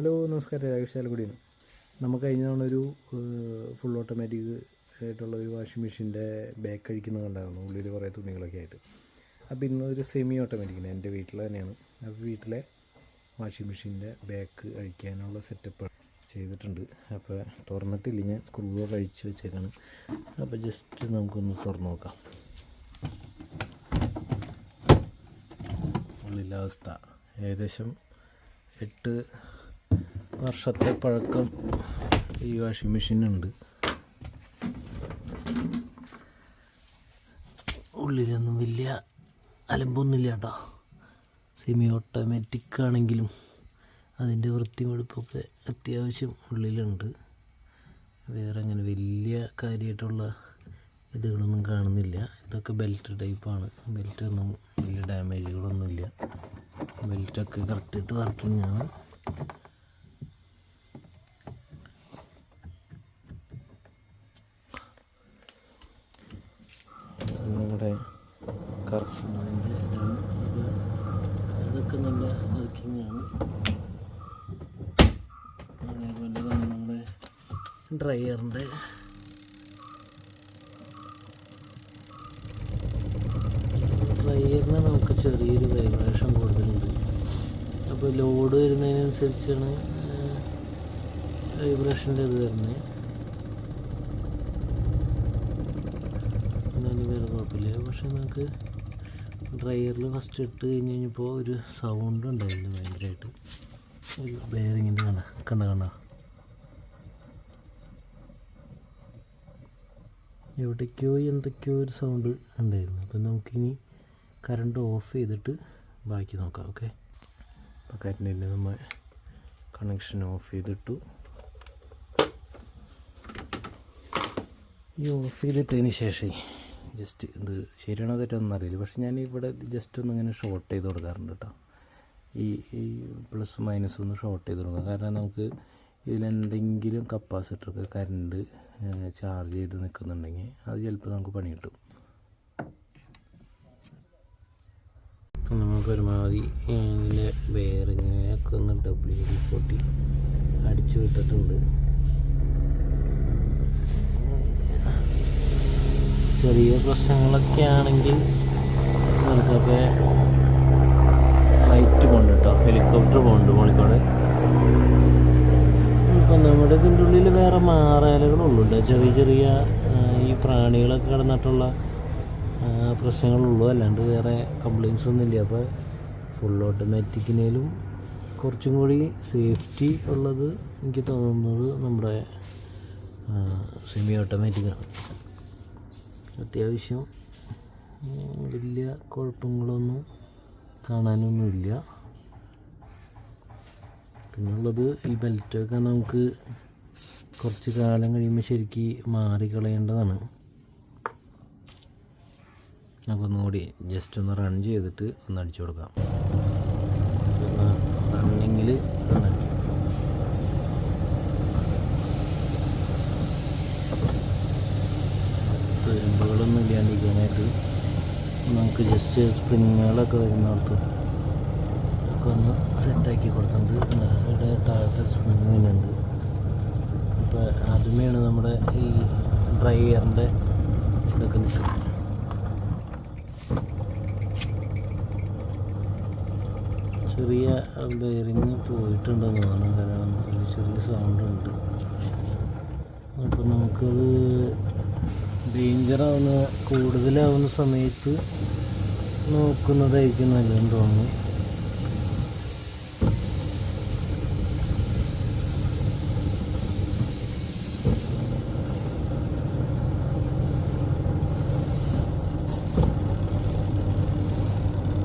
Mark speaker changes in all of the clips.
Speaker 1: Hello നമസ്കാരം. രാകേഷ് ചാലക്കുടിയാണ് നമുക്ക് കഴിഞ്ഞ തവണ ഒരു ഫുൾ ഓട്ടോമാറ്റിക് ആയിട്ടുള്ള ഒരു വാഷിംഗ് മെഷീന്റെ ബാക്ക് കഴിക്കുന്നത് കണ്ടായിരുന്നു. ഉള്ളിൽ കുറേ തുണികളൊക്കെ ആയിട്ട്. അപ്പോൾ ഇന്നൊരു സെമി ഓട്ടോമാറ്റിക്കിന് എന്റെ വീട്ടിൽ തന്നെയാണ്. അപ്പോൾ വീട്ടിലെ വാഷിംഗ് മെഷീന്റെ ബാക്ക് കഴിക്കാനുള്ള സെറ്റപ്പ് ചെയ്തിട്ടുണ്ട്. അപ്പോൾ തുറന്നിട്ടില്ല. ഞാൻ സ്ക്രൂ കഴിച്ച് വെച്ചേക്കാണ്. അപ്പോൾ ജസ്റ്റ് നമുക്കൊന്ന് തുറന്ന് നോക്കാം. ഉള്ളിലെ അവസ്ഥ. ഏകദേശം എട്ട് വർഷത്തെ പഴക്കം ഈ വാഷിംഗ് മെഷീനുണ്ട് ഉള്ളിലൊന്നും വലിയ അലമ്പൊന്നുമില്ല കേട്ടോ. സെമി ഓട്ടോമാറ്റിക് ആണെങ്കിലും അതിന്റെ വൃത്തിമെടുപ്പൊക്കെ അത്യാവശ്യം ഉള്ളിലുണ്ട്. വേറെ അങ്ങനെ വലിയ കാര്യമായിട്ടുള്ള ഇതുകളൊന്നും കാണുന്നില്ല. ഇതൊക്കെ ബെൽറ്റ് ടൈപ്പാണ് ബെൽറ്റൊന്നും വലിയ ഡാമേജുകളൊന്നുമില്ല ബെൽറ്റൊക്കെ കറക്റ്റായിട്ട് വർക്കിംഗ് ആണ് നമ്മുടെ കറക്റ്റിന്റെ ഇതാണ് ഇത് അതൊക്കെ നല്ല വർക്കിംഗ് ആണ് അതേപോലെ തന്നെ നമ്മുടെ ഡ്രയറിന്റെ ഡ്രയറിന് നമുക്ക് ചെറിയൊരു വൈബ്രേഷൻ കൂടുതലുണ്ട്. അപ്പോൾ ലോഡ് വരുന്നതിനനുസരിച്ചാണ് വൈബ്രേഷന്റെ ഇത് വരുന്നത്. എന്നാലും പക്ഷെ നമുക്ക് ഡ്രയറിൽ ഫസ്റ്റ് ഇട്ട് കഴിഞ്ഞ് കഴിഞ്ഞപ്പോൾ ഒരു സൗണ്ട് ഉണ്ടായിരുന്നു ഭയങ്കരമായിട്ട്. ഒരു ബെയറിങ്ങിന്റെ കണ്ട കണ്ട കണ്ട എവിടേക്കോ എന്തൊക്കെയോ ഒരു സൗണ്ട് ഉണ്ടായിരുന്നു. അപ്പം നമുക്കിനി കറണ്ട് ഓഫ് ചെയ്തിട്ട് ബാക്കി നോക്കാം ഓക്കെ അപ്പോൾ കറണ്ടിന്റെ നമ്മൾ കണക്ഷൻ ഓഫ് ചെയ്തിട്ടു. ഈ ഓഫ് ചെയ്തിട്ടതിന് ശേഷം ജസ്റ്റ് ഇത് ശരിയാണോ തെറ്റൊന്നും അറിയില്ല. പക്ഷെ ഞാൻ ഇവിടെ ജസ്റ്റ് ഒന്ന് ഇങ്ങനെ ഷോർട്ട് ചെയ്ത് കൊടുക്കാറുണ്ട് കേട്ടോ ഈ ഈ പ്ലസ് മൈനസ് ഒന്ന് ഷോർട്ട് ചെയ്ത് കൊടുക്കുക കാരണം നമുക്ക് ഇതിലെന്തെങ്കിലും കപ്പാസിറ്ററൊക്കെ കറണ്ട് ചാർജ് ചെയ്ത് നിൽക്കുന്നുണ്ടെങ്കിൽ അത് ചിലപ്പോൾ നമുക്ക് പണി കിട്ടും. നമ്മൾ പരമാവധി ഇതിന്റെ വേറിങ്ങനെയൊക്കെ ഒന്ന് ഡബ്ല്യു ഡി ഫോർട്ടി അടിച്ചു വിട്ടിട്ടുണ്ട്. ചെറിയ പ്രശ്നങ്ങളൊക്കെ ആണെങ്കിൽ നമുക്കൊക്കെ ഫ്ലൈറ്റ് പോകുന്നുണ്ട് കേട്ടോ. ഹെലികോപ്റ്റർ പോകുന്നുണ്ട് മോളിക്കോടെ നമ്മുടെ ഇതിന്റെ ഉള്ളിൽ വേറെ മാറാലുകളുള്ളൂ ചെറിയ ചെറിയ ഈ പ്രാണികളൊക്കെ കിടന്നിട്ടുള്ള പ്രശ്നങ്ങളുള്ളൂ. അല്ലാണ്ട് വേറെ കംപ്ലയിൻസ് ഒന്നുമില്ല അപ്പോൾ ഫുൾ ഓട്ടോമാറ്റിക്കിനേലും കുറച്ചും കൂടി സേഫ്റ്റി ഉള്ളത് എനിക്ക് തോന്നുന്നത് നമ്മുടെ സെമി ഓട്ടോമാറ്റിക്കാണ് അത്യാവശ്യം വലിയ കുഴപ്പങ്ങളൊന്നും കാണാനൊന്നുമില്ല. പിന്നുള്ളത് ഈ ബെൽറ്റൊക്കെ നമുക്ക് കുറച്ച് കാലം കഴിയുമ്പോൾ ശരിക്ക് മാറിക്കളയേണ്ടതാണ്. നമുക്കൊന്നുകൂടി ജസ്റ്റ് ഒന്ന് റൺ ചെയ്തിട്ട് ഒന്ന് അടിച്ചു കൊടുക്കാം. റണ്ണിങ്ങിൽ തുരുമ്പുകളൊന്നും ഇല്ലാണ്ടിരിക്കാനായിട്ട് നമുക്ക് ജസ്റ്റ് സ്പ്രിങ്ങുകളൊക്കെ വരുന്നിടത്ത് ഒക്കെ ഒന്ന് സെറ്റാക്കി കൊടുത്തിട്ടുണ്ട് ഇവിടെ താഴത്തെ തന്നെയുണ്ട്. ഇപ്പോൾ ആദ്യമേയാണ് നമ്മുടെ ഈ ഡ്രൈ എയറിന്റെ ഇതൊക്കെ നിൽക്കുന്നത് ചെറിയ ബെയറിങ് പോയിട്ടുണ്ടെന്ന് തോന്നുന്നു. കാരണം അതിൽ ചെറിയ സൗണ്ട് ഉണ്ട്. അപ്പോൾ നമുക്കത് ഡേഞ്ചറാവുന്ന കൂടുതലാവുന്ന സമയത്ത് നോക്കുന്നതായിരിക്കും നല്ലതെന്ന് തോന്നുന്നു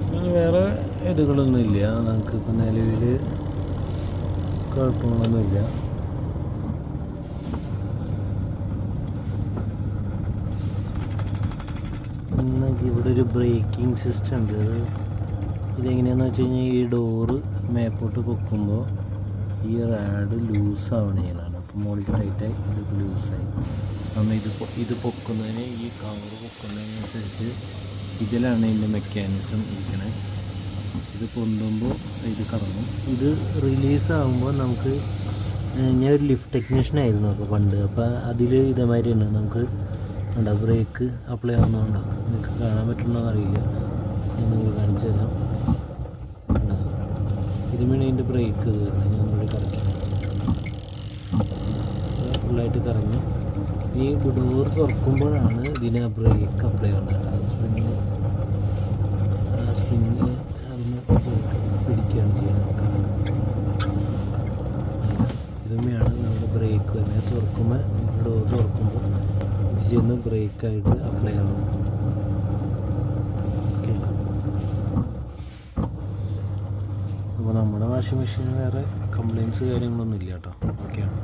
Speaker 1: അങ്ങനെ വേറെ ഇതുകളൊന്നുമില്ല. ഇപ്പം നിലവിൽ കുഴപ്പങ്ങളൊന്നുമില്ല. നമുക്ക് ഇവിടെ ഒരു ബ്രേക്കിംഗ് സിസ്റ്റം ഉണ്ട്. അത് ഇതെങ്ങനെയാണെന്ന് വെച്ച് കഴിഞ്ഞാൽ ഈ ഡോറ് മേപ്പോട്ട് പൊക്കുമ്പോൾ ഈ റാഡ് ലൂസ് ആവണേലാണ്. അപ്പോൾ മുകളിൽ ടൈറ്റായി ഇത് ലൂസായി നമ്മൾ ഇത് ഇത് പൊക്കുന്നതിന് ഈ കവർ പൊക്കുന്നതിനനുസരിച്ച് ഇതിലാണ് ഇതിന്റെ മെക്കാനിസം ഇരിക്കണത്
Speaker 2: ഇത് പൊന്തുമ്പോൾ ഇത് കറങ്ങും. ഇത് റിലീസ് ആകുമ്പോൾ നമുക്ക് ഞാൻ ഒരു ലിഫ്റ്റ് ടെക്നീഷ്യൻ ആയിരുന്നു അപ്പോൾ പണ്ട്. അപ്പോൾ അതിൽ ഇതേമാതിരി ഉണ്ട്. നമുക്ക് ഉണ്ടാവും ബ്രേക്ക് അപ്ലൈ ആവുന്നുണ്ടോ നിങ്ങൾക്ക് കാണാൻ പറ്റുന്നോ അറിയില്ല ഞാൻ നിങ്ങൾ കാണിച്ചു തരാം. ഇതുമാണ് അതിന്റെ ബ്രേക്ക് വരുന്നത്. ഞാൻ ഇവിടെ കറക്കി ഫുള്ളായിട്ട് കറങ്ങി. ഈ ഡോർ തുറക്കുമ്പോഴാണ് ഇതിന് ബ്രേക്ക് അപ്ലൈ ആവുന്നത് സ്പ്രിങ് ആ സ്പ്രിങ് അതിന് പിടിക്കുകയാണ് ചെയ്യുന്നത് ഇതുമയാണ് നമ്മുടെ ബ്രേക്ക് വരുന്നത് തുറക്കുമ്പോൾ ഡോർ തുറക്കുമ്പോൾ ഇത് ബ്രേക്ക് ബ്രേക്കായിട്ട് അപ്ലൈ ചെയ്യണം ഓക്കെ അപ്പോൾ നമ്മുടെ വാഷിംഗ് മെഷീന് വേറെ കംപ്ലയിൻസ് കാര്യങ്ങളൊന്നും ഇല്ല കേട്ടോ. ഓക്കെയാണ്